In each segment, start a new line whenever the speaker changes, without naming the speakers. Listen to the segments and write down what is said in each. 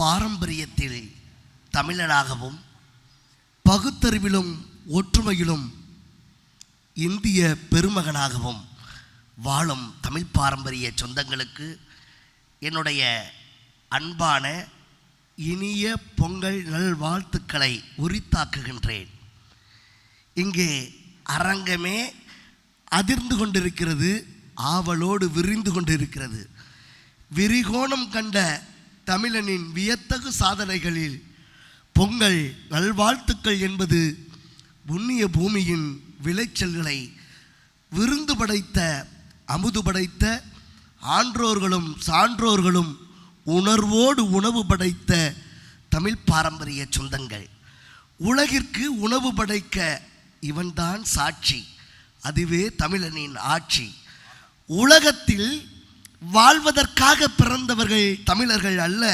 பாரம்பரியத்தில் தமிழனாகவும் பகுத்தறிவிலும் ஒற்றுமையிலும் இந்திய பெருமகனாகவும் வாழும் தமிழ் பாரம்பரிய சொந்தங்களுக்கு என்னுடைய அன்பான இனிய பொங்கல் நல்வாழ்த்துக்களை உரித்தாக்குகின்றேன். இங்கே அரங்கமே அதிர்ந்து கொண்டிருக்கிறது ஆவலோடு விரிந்து கொண்டிருக்கிறது. விரிகோணம் கண்ட தமிழனின் வியத்தகு சாதனைகளில் பொங்கல் நல்வாழ்த்துக்கள் என்பது புண்ணிய பூமியின் விளைச்சல்களை விருந்து படைத்த அமுது படைத்த ஆன்றோர்களும் சான்றோர்களும் உணர்வோடு உணவு படைத்த தமிழ் பாரம்பரிய சொந்தங்கள். உலகிற்கு உணவு படைக்க இவன்தான் சாட்சி. அதுவே தமிழனின் ஆட்சி. உலகத்தில் வாழ்வதற்காக பிறந்தவர்கள் தமிழர்கள் அல்ல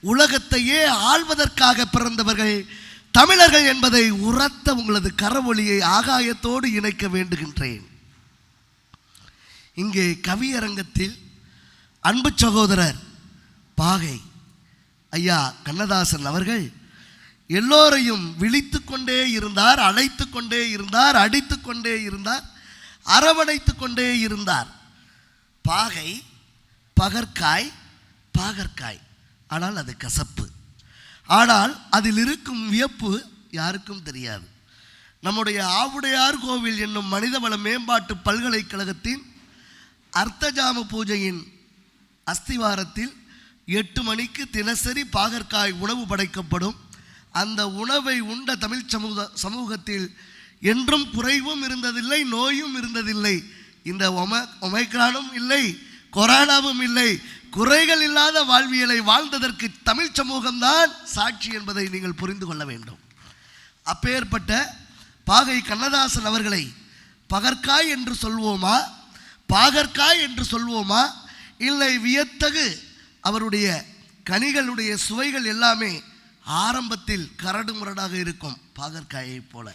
உலகத்தையே ஆள்வதற்காக பிறந்தவர்கள் தமிழர்கள் என்பதை உரத்த உங்களது கரவொலியை ஆகாயத்தோடு இணைக்க வேண்டுகின்றேன். இங்கே கவியரங்கத்தில் அன்பு சகோதரர் பாகை ஐயா கண்ணதாசன் அவர்கள் எல்லோரையும் விழித்து கொண்டே இருந்தார் அழைத்து கொண்டே இருந்தார் அடித்து கொண்டே இருந்தார் அரவணைத்து கொண்டே இருந்தார். பாகை பகற்காய் பாகற்காய். ஆனால் அது கசப்பு. ஆனால் அதில் இருக்கும் வியப்பு யாருக்கும் தெரியாது. நம்முடைய ஆவுடையார் கோவில் என்னும் மனிதவள மேம்பாட்டு பல்கலைக்கழகத்தின் அர்த்தஜாம பூஜையின் அஸ்திவாரத்தில் எட்டு மணிக்கு தினசரி பாகற்காய் உணவு படைக்கப்படும். அந்த உணவை உண்ட தமிழ் சமூக சமூகத்தில் என்றும் குறைவும் இருந்ததில்லை நோயும் இருந்ததில்லை. இந்த ஒம ஒமைக்ரானும் இல்லை கொரோனாவும் இல்லை. குறைகள் இல்லாத வாழ்வியலை வாழ்ந்ததற்கு தமிழ் சமூகம்தான் சாட்சி என்பதை நீங்கள் புரிந்து கொள்ள வேண்டும். அப்பேற்பட்ட பாகை கண்ணதாசன் அவர்களை பகற்காய் என்று சொல்வோமா? பாகற்காய் என்று சொல்வோமா? இல்லை வியத்தகு அவருடைய கனிகளுடைய சுவைகள் எல்லாமே ஆரம்பத்தில் கரடு முரடாக இருக்கும் பாகற்காயைப் போல.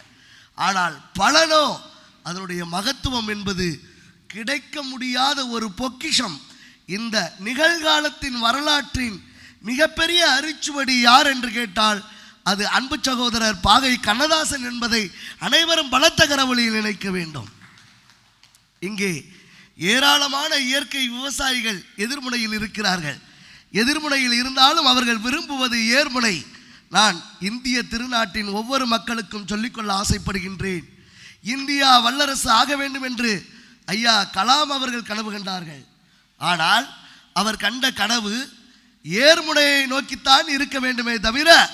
ஆனால் பலனோ அதனுடைய மகத்துவம் என்பது கிடைக்க முடியாத ஒரு பொக்கிஷம். இந்த நிகழ்காலத்தின் வரலாற்றின் மிகப்பெரிய அரிச்சுவடி யார் என்று கேட்டால் அது அன்பு சகோதரர் பாகை கண்ணதாசன் என்பதை அனைவரும் பலத்த கரவழியில் நினைக்க வேண்டும். இங்கே ஏராளமான இயற்கை விவசாயிகள் எதிர்முனையில் இருக்கிறார்கள். எதிர்முனையில் இருந்தாலும் அவர்கள் விரும்புவது ஏர்முனை. நான் இந்திய திருநாட்டின் ஒவ்வொரு மக்களுக்கும் சொல்லிக்கொள்ள ஆசைப்படுகின்றேன். இந்தியா வல்லரசு ஆக வேண்டும் என்று ஐயா கலாம் அவர்கள் கனவு கண்டார்கள். ஆனால் அவர் கண்ட கனவு ஏர்முனையை நோக்கித்தான் இருக்க வேண்டுமே தவிர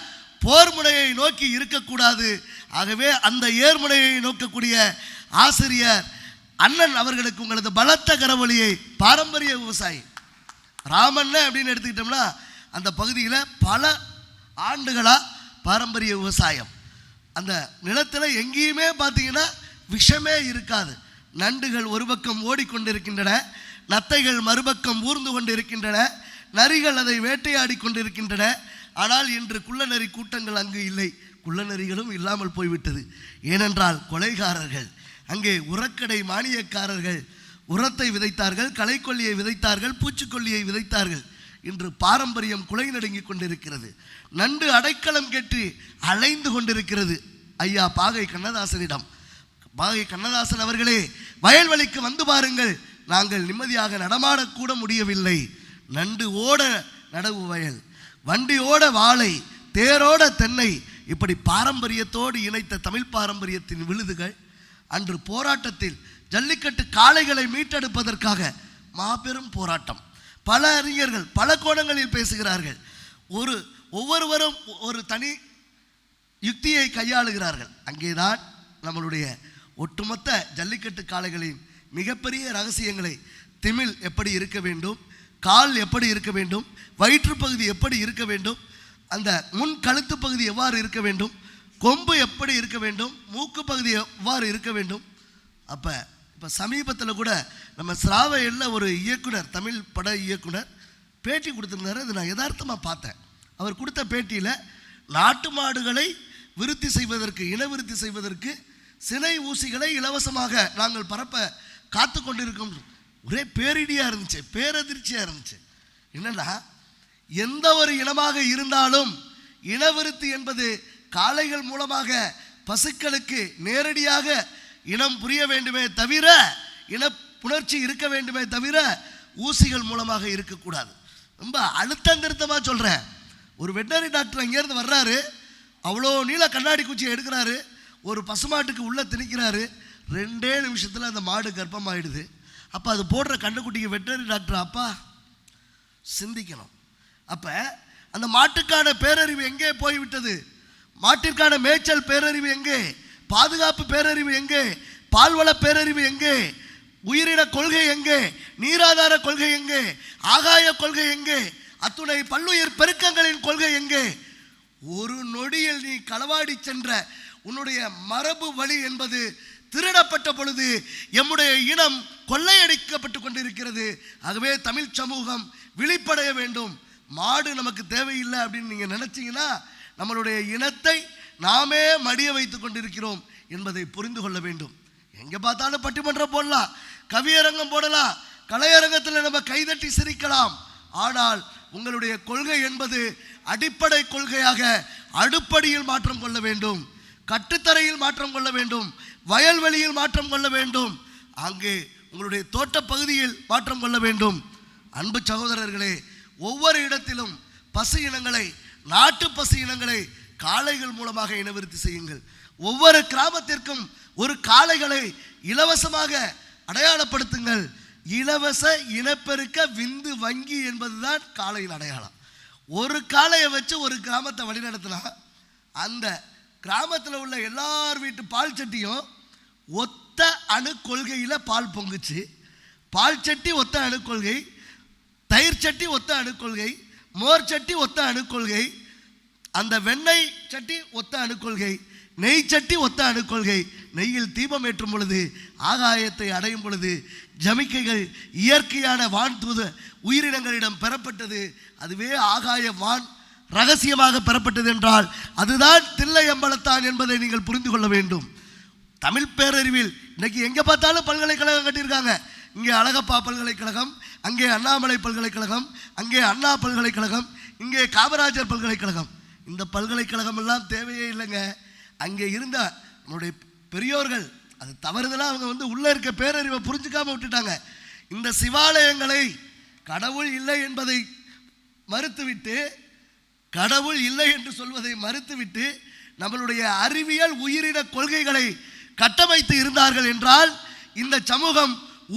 போர்முனையை நோக்கி இருக்கக்கூடாது. ஆகவே அந்த ஏர்முனையை நோக்கக்கூடிய ஆசிரியர் அண்ணன் அவர்களுக்கு உங்களது பலத்த கரவொலியை பாரம்பரிய விவசாயி ராமண்ண அப்படின்னு எடுத்துக்கிட்டோம்னா அந்த பகுதியில் பல ஆண்டுகளாக பாரம்பரிய விவசாயம். அந்த நிலத்தில் எங்கேயுமே பார்த்தீங்கன்னா விஷமே இருக்காது. நண்டுகள் ஒரு பக்கம் ஓடிக்கொண்டிருக்கின்றன நத்தைகள் மறுபக்கம் ஊர்ந்து கொண்டிருக்கின்றன நரிகள் அதை வேட்டையாடி கொண்டிருக்கின்றன. ஆனால் இன்று குள்ளநரி கூட்டங்கள் அங்கு இல்லை. குள்ளநரிகளும் இல்லாமல் போய்விட்டது. ஏனென்றால் கொலைகாரர்கள் அங்கே உரக்கடை மானியக்காரர்கள் உரத்தை விதைத்தார்கள் களைக்கொல்லியை விதைத்தார்கள் பூச்சிக்கொல்லியை விதைத்தார்கள். இன்று பாரம்பரியம் குலை நடுங்கிக் கொண்டிருக்கிறது. நண்டு அடைக்கலம் கேட்டு அலைந்து கொண்டிருக்கிறது. ஐயா பாகை கண்ணதாசனிடம் பாகை கண்ணதாசன் அவர்களே வயல்வெளிக்கு வந்து பாருங்கள். நாங்கள் நிம்மதியாக நடமாடக்கூட முடியவில்லை. நண்டு ஓட நடவு வயல் வண்டியோட வாழை தேரோட தென்னை இப்படி பாரம்பரியத்தோடு இணைத்த தமிழ் பாரம்பரியத்தின் விழுதுகள் அன்று போராட்டத்தில் ஜல்லிக்கட்டு காளைகளை மீட்டெடுப்பதற்காக மாபெரும் போராட்டம். பல அறிஞர்கள் பல கோணங்களில் பேசுகிறார்கள். ஒரு ஒவ்வொருவரும் ஒரு தனி யுக்தியை கையாளுகிறார்கள். அங்கேதான் நம்மளுடைய ஒட்டுமொத்த ஜல்லிக்கட்டு காளைகளின் மிகப்பெரிய ரகசியங்களை திமில் எப்படி இருக்க வேண்டும் கால் எப்படி இருக்க வேண்டும் வயிற்று பகுதி எப்படி இருக்க வேண்டும் அந்த முன் கழுத்து பகுதி எவ்வாறு இருக்க வேண்டும் கொம்பு எப்படி இருக்க வேண்டும் மூக்கு பகுதி எவ்வாறு இருக்க வேண்டும். அப்போ இப்போ சமீபத்தில் கூட நம்ம சிராவையில் ஒரு இயக்குனர் தமிழ் பட இயக்குனர் பேட்டி கொடுத்துருந்தாரு. அது நான் யதார்த்தமாக பார்த்தேன். அவர் கொடுத்த பேட்டியில் நாட்டு மாடுகளை விருத்தி செய்வதற்கு இன விருத்தி செய்வதற்கு சினை ஊசிகளை இலவசமாக நாங்கள் பரப்ப காத்து கொண்டிருக்கோம் ஒரே பேரிடியாக இருந்துச்சு பேரதிர்ச்சியாக இருந்துச்சு. என்னன்னா எந்த ஒரு இனமாக இருந்தாலும் இனவிருத்தி என்பது காளைகள் மூலமாக பசுக்களுக்கு நேரடியாக இனம் புரிய வேண்டுமே தவிர இன புணர்ச்சி இருக்க வேண்டுமே தவிர ஊசிகள் மூலமாக இருக்கக்கூடாது. ரொம்ப அழுத்தம் திருத்தமாக சொல்கிறேன் ஒரு வெட்டரி டாக்டர் அங்கேருந்து வர்றாரு. அவ்வளோ நீள கண்ணாடி குச்சியை எடுக்கிறாரு. ஒரு பசுமாட்டுக்கு உள்ளே திணிக்கிறாரு. ரெண்டே நிமிஷத்தில் அந்த மாடு கர்ப்பமாயிடுது. அப்போ அது போடுற கண்ணுக்குட்டிக்கு வெட்டரி டாக்டர் அப்பா சிந்திக்கணும். அப்போ அந்த மாட்டுக்கான பேரறிவு எங்கே போய்விட்டது? மாட்டிற்கான மேய்ச்சல் பேரறிவு எங்கே? பாதுகாப்பு பேரறிவு எங்கே? பால்வள பேரறிவு எங்கே? உயிரின கொள்கை எங்கே? நீராதார கொள்கை எங்கே? ஆகாய கொள்கை எங்கே? அத்துணை பல்லுயிர் பெருக்கங்களின் கொள்கை எங்கே? ஒரு நொடியில் நீ களவாடி சென்ற உன்னுடைய மரபு வழி என்பது திருடப்பட்ட பொழுது எம்முடைய இனம் கொள்ளையடிக்கப்பட்டு கொண்டிருக்கிறது. ஆகவே தமிழ் சமூகம் விழிப்படைய வேண்டும். மாடு நமக்கு தேவையில்லை அப்படின்னு நீங்கள் நினச்சிங்கன்னா நம்மளுடைய இனத்தை நாமே மடிய வைத்து கொண்டிருக்கிறோம் என்பதை புரிந்து கொள்ள வேண்டும். எங்கே பார்த்தாலும் பட்டிமன்றம் போடலாம் கவியரங்கம் போடலாம் கலையரங்கத்தில் நம்ம கைதட்டி சிரிக்கலாம். ஆனால் உங்களுடைய கொள்கை என்பது அடிப்படை கொள்கையாக அடுப்படியில் மாற்றம் கொள்ள வேண்டும். கட்டுத்தரையில் மாற்றம் கொள்ள வேண்டும் வயல்வெளியில் மாற்றம் கொள்ள வேண்டும் அங்கே உங்களுடைய தோட்ட பகுதியில் மாற்றம் கொள்ள வேண்டும். அன்பு சகோதரர்களே ஒவ்வொரு இடத்திலும் பசு இனங்களை நாட்டு பசு இனங்களை காளைகள் மூலமாக இனவிருத்தி செய்யுங்கள். ஒவ்வொரு கிராமத்திற்கும் ஒரு காளைகளை இலவசமாக அடையாளப்படுத்துங்கள். இலவச இனப்பெருக்க விந்து வங்கி என்பதுதான் காளையின் அடையாளம். ஒரு காளையை வச்சு ஒரு கிராமத்தை வழிநடத்தினா அந்த கிராமத்தில் உள்ள எல்லார் வீட்டு பால் சட்டியும் ஒத்த அணு கொள்கையில் பால் பொங்குச்சு. பால் சட்டி ஒத்த அணு கொள்கை தயிர் சட்டி ஒத்த அணுக்கொள்கை மோர் சட்டி ஒத்த அணுக்கொள்கை அந்த வெண்ணெய் சட்டி ஒத்த அணுக்கொள்கை நெய் சட்டி ஒத்த அணுக்கொள்கை நெய்யில் தீபம் ஏற்றும் பொழுது ஆகாயத்தை அடையும் பொழுது ஜமிக்கைகள் இயற்கையான வான் தூத உயிரினங்களிடம் பெறப்பட்டது. அதுவே ஆகாய வான் ரகசியமாக பெறப்பட்டது என்றால் அதுதான் தில்லை அம்பலத்தான் என்பதை நீங்கள் புரிந்து கொள்ள வேண்டும். தமிழ் பேரறிவில் இன்னைக்கு எங்கே பார்த்தாலும் பல்கலைக்கழகம் கட்டியிருக்காங்க. இங்கே அழகப்பா பல்கலைக்கழகம் அங்கே அண்ணாமலை பல்கலைக்கழகம் அங்கே அண்ணா பல்கலைக்கழகம் இங்கே காமராஜர் பல்கலைக்கழகம். இந்த பல்கலைக்கழகம் எல்லாம் தேவையே இல்லைங்க. அங்கே இருந்த நம்முடைய பெரியோர்கள் அது தவறுதலாக அவங்க வந்து உள்ளே இருக்க பேரறிவை புரிஞ்சுக்காம விட்டுட்டாங்க. இந்த சிவாலயங்களை கடவுள் இல்லை என்பதை மறுத்துவிட்டு கடவுள் இல்லை என்று சொல்வதை மறுத்துவிட்டு நம்மளுடைய அறிவியல் உயிரின கொள்கைகளை கட்டமைத்து இருந்தார்கள் என்றால் இந்த சமூகம்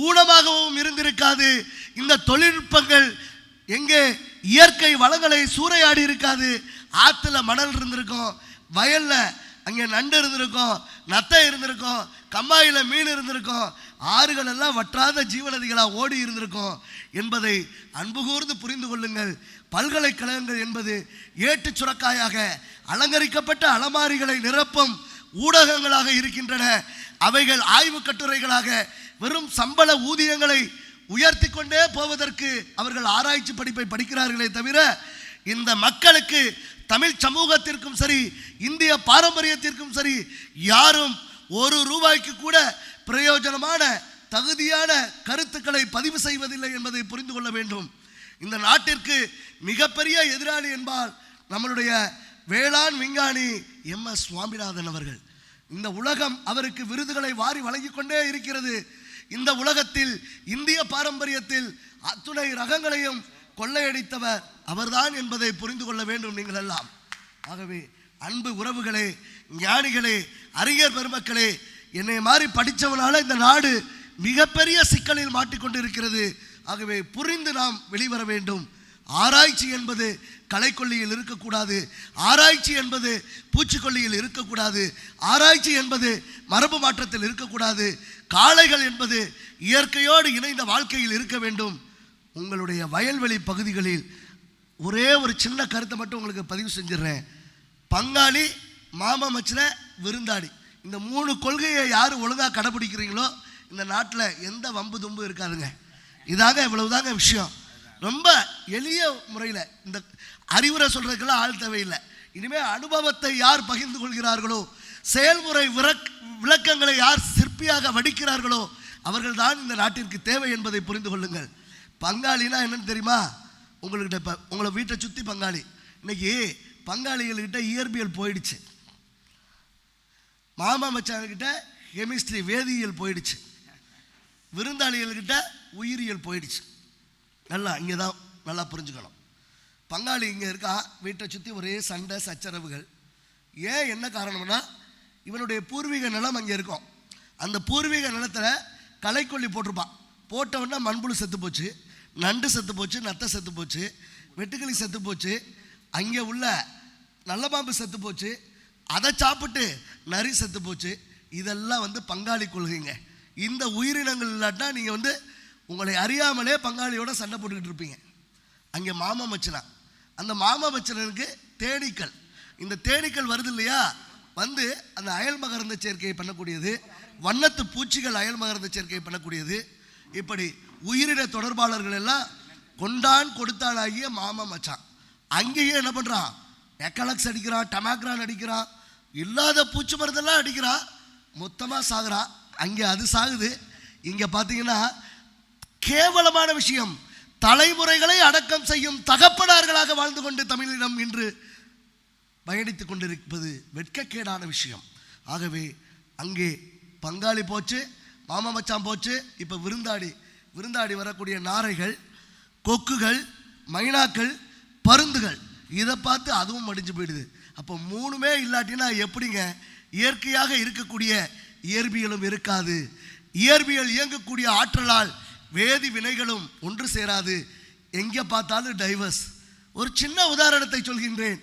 ஊனமாகவும் இருந்திருக்காது. இந்த தொழில்நுட்பங்கள் எங்கே இயற்கை வளங்களை சூறையாடி இருக்காது. ஆற்றுல மணல் இருந்திருக்கும் வயலில் அங்கே நண்டு இருந்திருக்கும் நத்தை இருந்திருக்கும் கம்மாயில் மீன் இருந்திருக்கும் ஆறுகள் எல்லாம் வற்றாத ஜீவநதிகளாக ஓடி இருந்திருக்கும் என்பதை அன்பு கூர்ந்து புரிந்து கொள்ளுங்கள். பல்கலைக்கழகங்கள் என்பது ஏட்டு சுரக்காயாக அலங்கரிக்கப்பட்ட அலமாரிகளை நிரப்பும் ஊடகங்களாக இருக்கின்றன. அவைகள் ஆய்வு கட்டுரைகளாக வெறும் சம்பள ஊதியங்களை உயர்த்தி கொண்டே போவதற்கு அவர்கள் ஆராய்ச்சி படிப்பை படிக்கிறார்களே தவிர இந்த மக்களுக்கு தமிழ் சமூகத்திற்கும் சரி இந்திய பாரம்பரியத்திற்கும் சரி யாரும் ஒரு ரூபாய்க்கு கூட பிரயோஜனமான தகுதியான கருத்துக்களை பதிவு செய்வதில்லை என்பதை புரிந்து கொள்ள வேண்டும். இந்த நாட்டிற்கு மிகப்பெரிய எதிராளி என்பால் நம்மளுடைய வேளாண் விஞ்ஞானி எம். எஸ். சுவாமிநாதன் அவர்கள். இந்த உலகம் அவருக்கு விருதுகளை வாரி வழங்கிக் கொண்டே இருக்கிறது. இந்த உலகத்தில் இந்திய பாரம்பரியத்தில் அத்துணை ரகங்களையும் கொள்ளையடித்தவர் அவர்தான் என்பதை புரிந்து கொள்ள வேண்டும் நீங்கள் எல்லாம் ஆகவே அன்பு உறவுகளே ஞானிகளே அறிஞர் பெருமக்களே என்னை மாதிரி படித்தவனால இந்த நாடு மிகப்பெரிய சிக்கலில் மாட்டிக்கொண்டு இருக்கிறது ஆகவே புரிந்து நாம் வெளிவர வேண்டும். ஆராய்ச்சி என்பது கலைக்கொல்லியில் இருக்கக்கூடாது. ஆராய்ச்சி என்பது பூச்சிக்கொல்லியில் இருக்கக்கூடாது. ஆராய்ச்சி என்பது மரபு மாற்றத்தில் இருக்கக்கூடாது. காளைகள் என்பது இயற்கையோடு இணைந்த வாழ்க்கையில் இருக்க வேண்டும். உங்களுடைய வயல்வெளி பகுதிகளில் ஒரே ஒரு சின்ன கருத்தை மட்டும் உங்களுக்கு பதிவு செஞ்சிடுறேன். பங்காளி மாமா மச்சின விருந்தாடி இந்த மூணு கொள்கையை யார் ஒழுங்காக கடைபிடிக்கிறீங்களோ இந்த நாட்டில் எந்த வம்பு தும்பு இருக்காதுங்க. இதாங்க இவ்வளவுதாங்க விஷயம். ரொம்ப எளிய முறையில் இந்த அறிவுரை சொல்கிறதுக்கெல்லாம் ஆள் தேவையில்லை. இனிமேல் அனுபவத்தை யார் பகிர்ந்து கொள்கிறார்களோ செயல்முறை விளக் விளக்கங்களை யார் சிற்பியாக வடிக்கிறார்களோ அவர்கள்தான் இந்த நாட்டிற்கு தேவை என்பதை புரிந்து கொள்ளுங்கள். பங்காளினா என்னன்னு தெரியுமா? உங்கள்கிட்ட இப்போ உங்களை வீட்டை சுற்றி பங்காளி. இன்னைக்கு பங்காளிகள்கிட்ட இயற்பியல் போயிடுச்சு. மாமா மச்சான்கிட்ட கெமிஸ்ட்ரி வேதியியல் போயிடுச்சு. விருந்தாளிகள்கிட்ட உயிரியல் போயிடுச்சு. நல்லா இங்கே தான் நல்லா புரிஞ்சுக்கணும். பங்காளி இங்கே இருக்கா? வீட்டை சுற்றி ஒரே சண்டை சச்சரவுகள். ஏன் என்ன காரணம்னா இவனுடைய பூர்வீக நிலம் அங்கே இருக்கும். அந்த பூர்வீக நிலத்தில் களைக்கொல்லி போட்டிருப்பான். போட்ட மண்புழு செத்து போச்சு. நண்டு செத்து போச்சு நத்தை செத்து போச்சு வெட்டுக்கிளி செத்து போச்சு அங்கே உள்ள நல்ல பாம்பு செத்து போச்சு அதை சாப்பிட்டு நரி செத்து போச்சு. இதெல்லாம் வந்து பங்காளி கொள்கைங்க. இந்த உயிரினங்கள் இல்லாட்டா நீங்கள் வந்து உங்களை அறியாமலே பங்காளியோட சண்டை போட்டுக்கிட்டு இருப்பீங்க. அங்கே மாமா மச்சனா. அந்த மாமா மச்சனனுக்கு தேனீக்கள். இந்த தேனீக்கள் வருது இல்லையா? வந்து அந்த அயல் மகரந்த சேர்க்கையை பண்ணக்கூடியது. வண்ணத்து பூச்சிகள் அயல் மகரந்த சேர்க்கையை பண்ணக்கூடியது. இப்படி உயிரின தொடர்பாளர்கள் எல்லாம் கொண்டான் கொடுத்தாளாகிய மாமா மச்சான். அங்கேயே என்ன பண்ணுறான் எக்கலக்ஸ் அடிக்கிறான் டமாக்ரான் அடிக்கிறான் இல்லாத பூச்சி மருந்தெல்லாம் அடிக்கிறான் மொத்தமாக சாகுறான் அங்கே அது சாகுது. இங்கே பார்த்தீங்கன்னா கேவலமான விஷயம். தலைமுறைகளை அடக்கம் செய்யும் தகப்பனார்களாக வாழ்ந்து கொண்டு தமிழிடம் இன்று பயணித்து கொண்டிருப்பது வெட்கக்கேடான விஷயம். ஆகவே அங்கே பங்காளி போச்சு மாமா மச்சான் போச்சு இப்போ விருந்தாடி விருந்தாடி வரக்கூடிய நாரைகள் கொக்குகள் மைனாக்கள் பருந்துகள். இதை பார்த்து அதுவும் மடிஞ்சு போயிடுது. அப்போ மூணுமே இல்லாட்டினா எப்படிங்க? இயற்கையாக இருக்கக்கூடிய இயற்பியலும் இருக்காது. இயற்பியல் இயங்கக்கூடிய ஆற்றலால் வேதி வினைகளும் ஒன்று சேராது. எங்கே பார்த்தாலும் டைவர்ஸ் ஒரு சின்ன உதாரணத்தை சொல்கின்றேன்.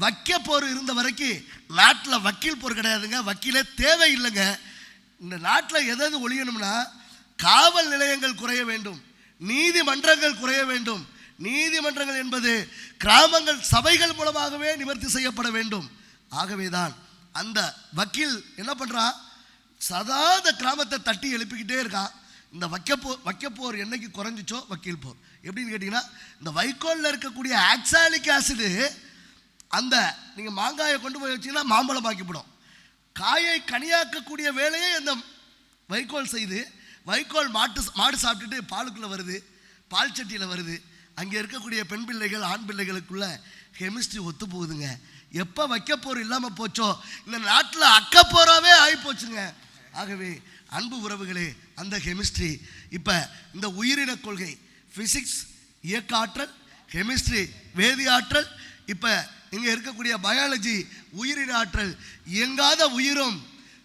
வக்க போர் இருந்த வரைக்கும் நாட்டில் வக்கீல் போர் கிடையாதுங்க. வக்கீலே தேவையில்லைங்க. இந்த நாட்டில் எதாவது ஒழியணும்னா காவல் நிலையங்கள் குறைய வேண்டும். நீதிமன்றங்கள் குறைய வேண்டும். நீதிமன்றங்கள் என்பது கிராமங்கள் சபைகள் மூலமாகவே நிவர்த்தி செய்யப்பட வேண்டும். ஆகவேதான் அந்த வக்கீல் என்ன பண்ணுறான் சதா இந்த கிராமத்தை தட்டி எழுப்பிக்கிட்டே இருக்கான் இந்த வைக்கப்போர் வைக்கப்போர் என்னைக்கு குறைஞ்சிச்சோ வக்கீல் போர். எப்படின்னு கேட்டிங்கன்னா இந்த வைக்கோலில் இருக்கக்கூடிய ஆக்சாலிக் ஆசிடு அந்த நீங்கள் மாங்காயை கொண்டு போய் வச்சிங்கன்னா மாம்பழம் ஆக்கிவிடும் காயை கனியாக்கக்கூடிய வேலையை இந்த வைக்கோல் செய்து வைக்கோல் மாட்டு மாடு சாப்பிட்டுட்டு பாலுக்குள்ளே வருது பால் சட்டியில் வருது. அங்கே இருக்கக்கூடிய பெண் பிள்ளைகள் ஆண் பிள்ளைகளுக்குள்ள கெமிஸ்ட்ரி ஒத்து போகுதுங்க எப்போ வைக்கப்போர் இல்லாமல் போச்சோ இந்த நாட்டில் அக்கப்போராவே ஆகி போச்சுங்க ஆகவே அன்பு உறவுகளே அந்த கெமிஸ்ட்ரி இப்போ இந்த உயிரின கொள்கை ஃபிசிக்ஸ் இயக்க ஆற்றல் கெமிஸ்ட்ரி வேதி ஆற்றல் இப்போ இங்கே இருக்கக்கூடிய பயாலஜி உயிரின ஆற்றல் இயங்காத உயிரும்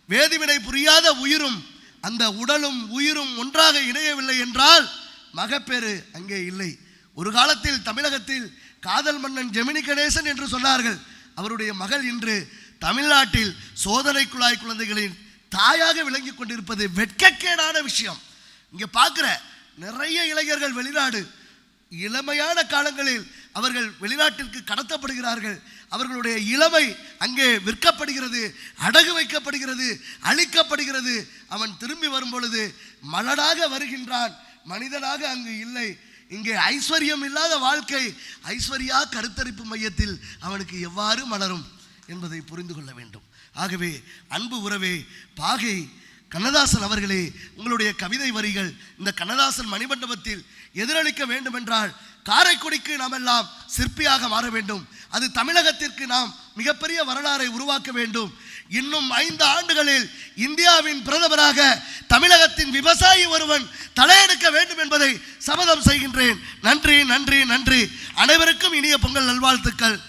வேதிவினை புரியாத உயிரும் அந்த உடலும் உயிரும் ஒன்றாக இணையவில்லை என்றால் மகப்பேறு அங்கே இல்லை. ஒரு காலத்தில் தமிழகத்தில் காதல் மன்னன் ஜெமினி கணேசன் என்று சொன்னார்கள். அவருடைய மகள் இன்று தமிழ்நாட்டில் சோதனை குழாய் குழந்தைகளின் தாயாக விளங்கி கொண்டிருப்பது வெட்கக்கேடான விஷயம். இங்கே பார்க்குற நிறைய இளைஞர்கள் வெளிநாடு இளமையான காலங்களில் அவர்கள் வெளிநாட்டிற்கு கடத்தப்படுகிறார்கள். அவர்களுடைய இளமை அங்கே விற்கப்படுகிறது அடகு வைக்கப்படுகிறது அழிக்கப்படுகிறது. அவன் திரும்பி வரும் பொழுது மலடாக வருகின்றான். மனிதனாக அங்கு இல்லை. இங்கே ஐஸ்வர்யம் இல்லாத வாழ்க்கை. ஐஸ்வர்யா கருத்தரிப்பு மையத்தில் அவனுக்கு எவ்வாறு மலரும் என்பதை புரிந்து கொள்ள வேண்டும். ஆகவே அன்பு உறவே பாகை கண்ணதாசன் அவர்களே உங்களுடைய கவிதை வரிகள் இந்த கண்ணதாசன் மணிமண்டபத்தில் எதிரொலிக்க வேண்டுமென்றால் காரைக்குடிக்கு நாம் எல்லாம் சிற்பியாக மாற வேண்டும். அது தமிழகத்திற்கு நாம் மிகப்பெரிய வரலாறை உருவாக்க வேண்டும். இன்னும் ஐந்து ஆண்டுகளில் இந்தியாவின் பிரதமராக தமிழகத்தின் விவசாயி ஒருவன் தலையெடுக்க வேண்டும் என்பதை சபதம் செய்கின்றேன். நன்றி நன்றி நன்றி. அனைவருக்கும் இனிய பொங்கல் நல்வாழ்த்துக்கள்.